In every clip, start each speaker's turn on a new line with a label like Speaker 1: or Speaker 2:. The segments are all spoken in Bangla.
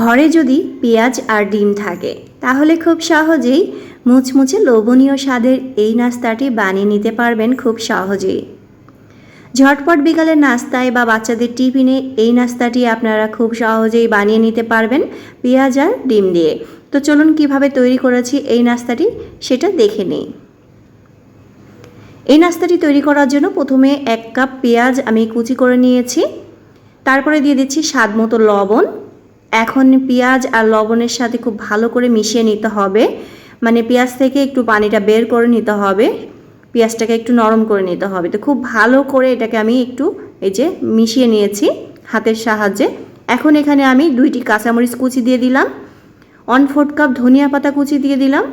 Speaker 1: ঘরে যদি পেঁয়াজ আর ডিম থাকে, তাহলে খুব সহজেই মুচমুচে লোভনীয় স্বাদের এই নাস্তাটি বানিয়ে নিতে পারবেন খুব সহজেই। ঝটপট বিকালের নাস্তায় বা বাচ্চাদের টিফিনে এই নাস্তাটি আপনারা খুব সহজেই বানিয়ে নিতে পারবেন পেঁয়াজ আর ডিম দিয়ে। তো চলুন কীভাবে তৈরি করেছি এই নাস্তাটি সেটা দেখে নিই। এই নাস্তাটি তৈরি করার জন্য প্রথমে এক কাপ পেঁয়াজ আমি কুচি করে নিয়েছি, তারপরে দিয়ে দিচ্ছি স্বাদ মতো লবণ এখন পেঁয়াজ আর লবণের সাথে খুব ভালো করে মিশিয়ে নিতে হবে। মানে পেঁয়াজ থেকে একটু পানিটা বের করে নিতে হবে। পেঁয়াজটাকে একটু নরম করে নিতে হবে। তো খুব ভালো করে এটাকে আমি একটু এই যে মিশিয়ে নিয়েছি হাতের সাহায্যে। এখন এখানে আমি দুইটি কাঁচামরিচ কুচি দিয়ে দিলাম। ওয়ান ফোর্থ কাপ ধনিয়া পাতা কুচি দিয়ে দিলাম।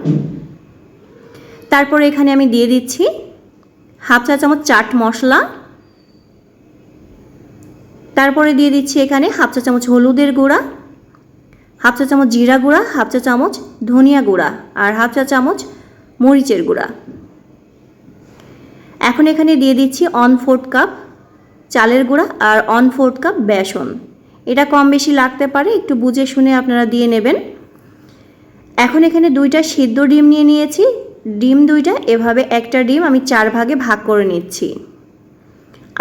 Speaker 1: তারপরে এখানে আমি দিয়ে দিচ্ছি হাফ চা চামচ চাট মশলা। তারপরে দিয়ে দিচ্ছি এখানে হাফ চা চামচ হলুদের গুঁড়া। হাফ চা চামচ জিরা গুঁড়া, হাফ চা চামচ ধনিয়া গুঁড়া আর হাফ চা চামচ মরিচের গুঁড়া। এখন এখানে দিয়ে দিচ্ছি অন ফোর্থ কাপ চালের গুঁড়া আর অন ফোর্থ কাপ বেসন। এটা কম বেশি লাগতে পারে, একটু বুঝে শুনে আপনারা দিয়ে নেবেন। এখন এখানে দুইটা সিদ্ধ ডিম নিয়ে নিয়েছি। ডিম দুইটা, এভাবে একটা ডিম আমি চার ভাগে ভাগ করে নিচ্ছি।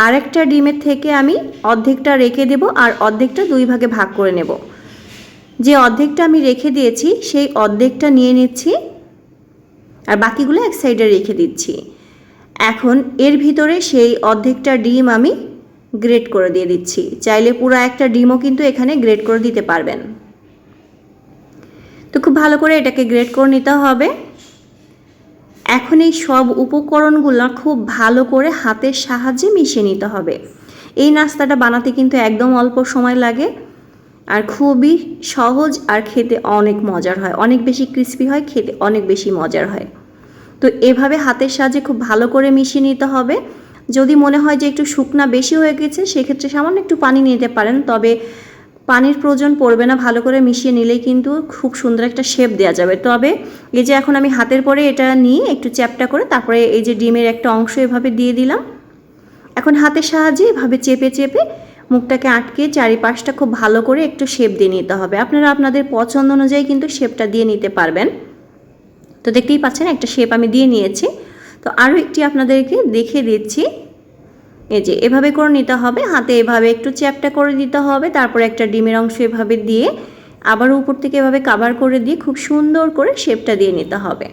Speaker 1: আরেকটা ডিমের থেকে আমি অর্ধেকটা রেখে দেব আর অর্ধেকটা দুই ভাগে ভাগ করে নেব। যে অর্ধেকটা আমি রেখে দিয়েছি, সেই অর্ধেকটা নিয়ে নিচ্ছি আর বাকিগুলো এক সাইডে রেখে দিচ্ছি। এখন এর ভিতরে সেই অর্ধেকটা ডিম আমি গ্রেট করে দিয়ে দিচ্ছি। চাইলে পুরো একটা ডিমও কিন্তু এখানে গ্রেট করে দিতে পারবেন। তো খুব ভালো করে এটাকে গ্রেট করে নিতে হবে। এখন এই সব উপকরণগুলো খুব ভালো করে হাতের সাহায্যে মিশিয়ে নিতে হবে। এই নাস্তাটা বানাতে কিন্তু একদম অল্প সময় লাগে। আর খুবই সহজ আর খেতে অনেক মজার হয়। অনেক বেশি ক্রিস্পি হয়, খেতে অনেক বেশি মজার হয়। তো এভাবে হাতের সাহায্যে খুব ভালো করে মিশিয়ে নিতে হবে। যদি মনে হয় যে একটু শুকনা বেশি হয়ে গেছে, সেক্ষেত্রে সামান্য একটু পানি নিতে পারেন। তবে পানির প্রয়োজন পড়বে না, ভালো করে মিশিয়ে নিলেই কিন্তু খুব সুন্দর একটা শেপ দেওয়া যাবে। তবে এই যে এখন আমি হাতের পরে এটা নিয়ে একটু চ্যাপটা করে তারপরে এই যে ডিমের একটা অংশ এভাবে দিয়ে দিলাম। এখন হাতের সাহায্যে এভাবে চেপে চেপে মুখটাকে আটকে চারিপাশটা খুব ভালো করে একটু শেপ দিয়ে নিতে হবে। আপনারা আপনাদের পছন্দ অনুযায়ী কিন্তু শেপটা দিয়ে নিতে পারবেন। তো দেখতেই পাচ্ছেন, একটা শেপ আমি দিয়ে নিয়েছি। তো আরও একটি আপনাদেরকে দেখিয়ে দিচ্ছি। এই যে, এভাবে করে নিতে হবে। হাতে এভাবে একটু চ্যাপটা করে দিতে হবে। তারপরে একটা ডিমের অংশ এভাবে দিয়ে আবার উপর থেকে এভাবে কাভার করে দিয়ে খুব সুন্দর করে শেপটা দিয়ে নিতে হবে।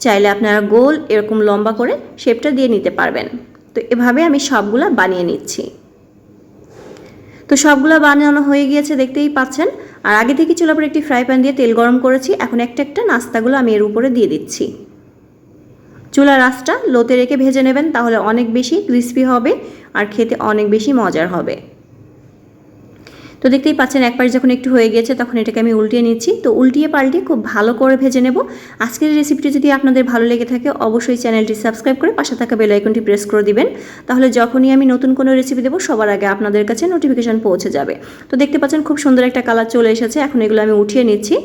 Speaker 1: চাইলে আপনারা গোল এরকম লম্বা করে শেপটা দিয়ে নিতে পারবেন। তো এভাবে আমি সবগুলা বানিয়ে নিচ্ছি। তো সবগুলো বানানো হয়ে গিয়েছে, দেখতেই পাচ্ছেন। আর আগে থেকে চুলার উপরে একটি ফ্রাই প্যান দিয়ে তেল গরম করেছি। এখন একটা একটা নাস্তাগুলো আমি এর উপরে দিয়ে দিচ্ছি। চুলার আঁচটা লোতে রেখে ভেজে নেবেন, তাহলে অনেক বেশি ক্রিস্পি হবে আর খেতে অনেক বেশি মজার হবে। তো দেখতেই পাচ্ছেন এক পাশ যখন একটু হয়ে গেছে তখন এটাকে আমি উল্টিয়ে নিচ্ছি। তো উল্টিয়ে পাল্টিয়ে খুব ভালো করে ভেজে নেব। আজকের রেসিপিটি যদি আপনাদের ভালো লেগে থাকে, অবশ্যই চ্যানেলটি সাবস্ক্রাইব করে পাশে থাকা বেল আইকনটি প্রেস করে দিবেন। তাহলে যখনই আমি নতুন কোনো রেসিপি দেবো, সবার আগে আপনাদের কাছে নোটিফিকেশান পৌঁছে যাবে। তো দেখতে পাচ্ছেন, খুব সুন্দর একটা কালার চলে এসেছে। এখন এগুলো আমি উঠিয়ে নিচ্ছি।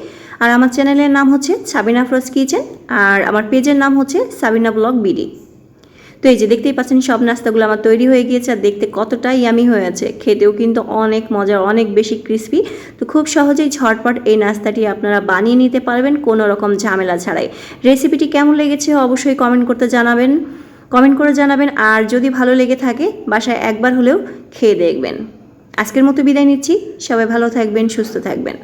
Speaker 1: আর আমার চ্যানেলের নাম হচ্ছে সাবিনা ফ্রোজ কিচেন আর আমার পেজের নাম হচ্ছে সাবিনা ব্লগ বিডি তো এই যে দেখতেই পাচ্ছেন, সব নাস্তাগুলো আমার তৈরি হয়ে গিয়েছে আর দেখতে কতটা ইয়ামি হয়েছে খেতেও কিন্তু অনেক মজার, অনেক বেশি ক্রিস্পি তো খুব সহজেই ঝটপট এই নাস্তাটি আপনারা বানিয়ে নিতে পারবেন কোনো রকম ঝামেলা ছাড়াই। রেসিপিটি কেমন লেগেছে অবশ্যই কমেন্ট করতে জানাবেন। কমেন্ট করে জানাবেন আর যদি ভালো লেগে থাকে বাসায় একবার হলেও খেয়ে দেখবেন। আজকের মতো বিদায় নিচ্ছি। সবাই ভালো থাকবেন, সুস্থ থাকবেন।